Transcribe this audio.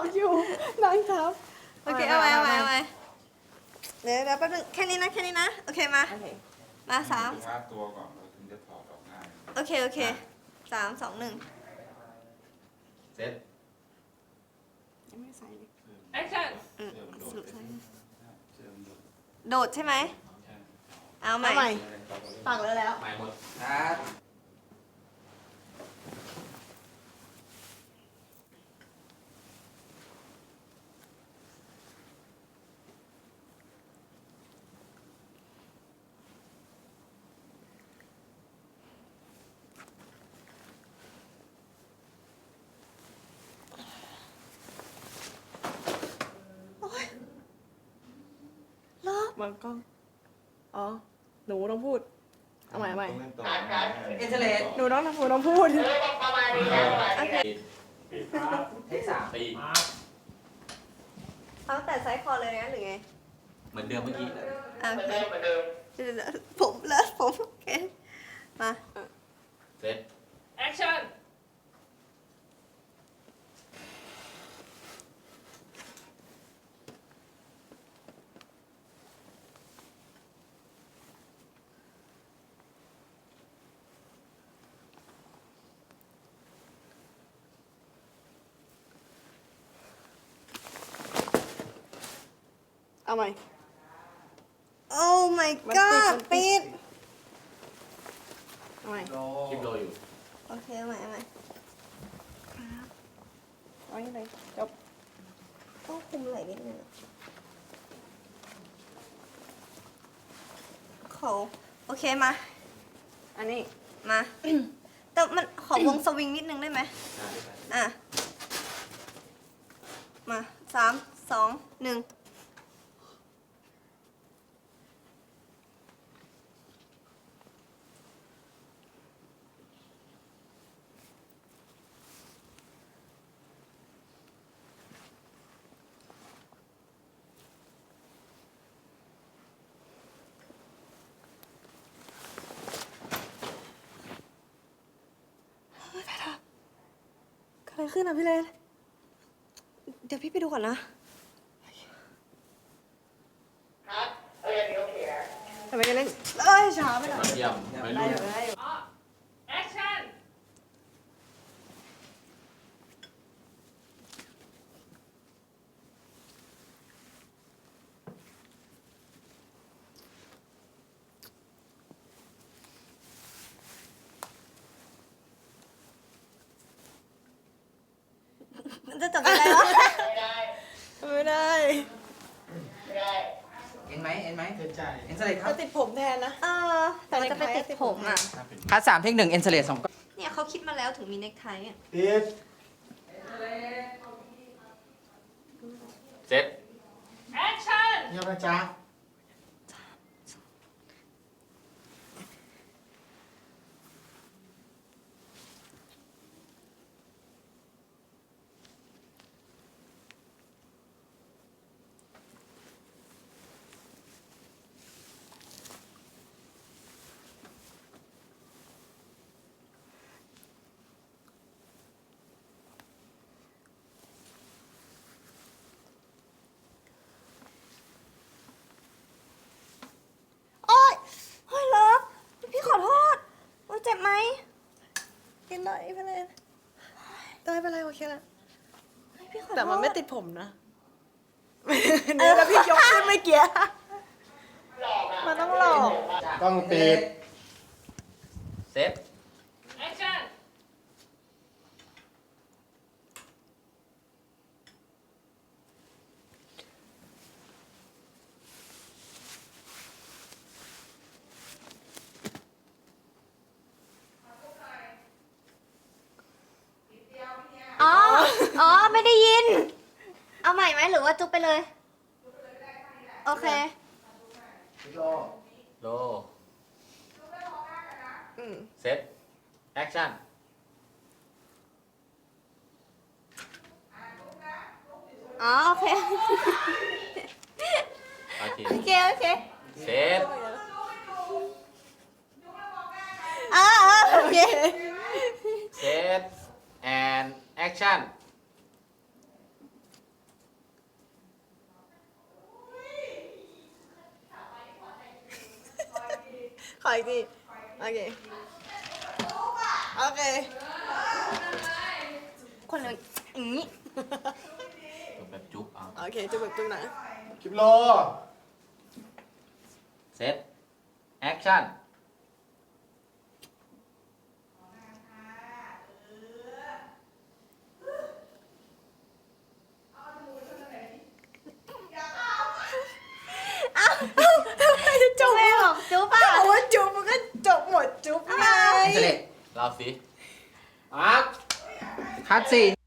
ทับอยู่นั่งทับโอเคเอาไว้เอาไว้เอาไว้เดี๋ยวเดี๋ยวแป๊บนึงแค่นี้นะแค่นี้นะโอเคมาโอเคมาสามว่าตัวก่อนเราถึงจะถอดออกง่ายโอเคโอเคสามสองหนึ่งเซ็ตยังไม่ใส่เลยแอคชั่นอืมเสื้อมันโดสดรุปใช่เสื้อมันโดดโดดใช่ไหมใช่เอาใหม่เอาใหม่เสื้ออะไรต่อไปปักแล้วแล้วใหม่หมดครั บเลิกมองกล้อง อ๋อ หนูต้องพูด เอาใหม่เอาใหม่ต้องเล่นต่อนะเอ็นเทอร์เลสหนูต้องหนูต้องพูดโอเคเทคสามตีเอาแต่ไซส์คอเลยนะหรือไงเหมือนเดิมเมื่อกี้อะโอเคเดี๋ยวๆๆผมเลิกผมโอเค มา เซ็ต เอาใหม่โอ้ my มัน god ปิปิด ด เอาใหม่โลคลิปโลอยู่ โอเคเอาใหม่เอาใหม่เอาอย่างไรจบต้องคุมไหล่นิดนึงอะเขาโอเคมา อันนี้มา แต่มันขอวงสวิงนิดนึงได้ไหม อะ มาสามสองหนึ่ง ขึ้นอะพี่เลนเดี๋ยวพี่ไปดูก่อนนะทำไมจะเล่นเอ้ยช้าไปหน่อย เยี่ยมไม่ได้รู้ อยู่ได้อยู่ แอคชั่น มัน จะจบยังไงวะไม่ได้ เอ็นไหมเอ็นไหมเอ็นเอ็นเทอร์เลสครัจะบติดผมแทนนะ เออ แต่มันจะไปติดผมอะพาร์ทสามเทคหนึ่งเอ็นเทอร์เลสสองก้อนเนี่ยเขาคิดมาแล้วถึงมีเน็กไทอะติดเซ็ตแอคชั่นเงียบนะจ๊ะ โอ๊ยโอ๊ยเลิฟพี่ขอโทษโอ๊ยเจ็บไหมกินหน่อยพี่เลนได้เป็นไรโอเคแล้วพี่ขอโทษแต่มันไม่ติดผมนะนี่แล้วพี่ยกขึ้นไม่เกี่ยมันต้องหลอกต้องติดเซ็ต แอคชั่น อ๋อ อ๋อ ไม่ได้ยิน เอาใหม่ ไหมหรือว่าจุ๊บไปเลย โอเค โลโลอืมเซ็ตแอคชั่นอ๋อโอเค โอเคโอเค โอเค เซ็ตอ๋ออ๋อโอเค เซ็ตแอนแอคชั่น อีกทีโอเคโอเคคนเลยอย่างนี้จบแบบจุ๊บเอาโอเคจุ๊บแบบจุ๊บนะคลิปโลเซตแอคชั่น จุ๊บ แม่บอกจุ๊บป่ะ โอ้ยจุ๊บมันก็จบ หมดจุ๊บไงเอ็นสเลตเราสิคัดสี่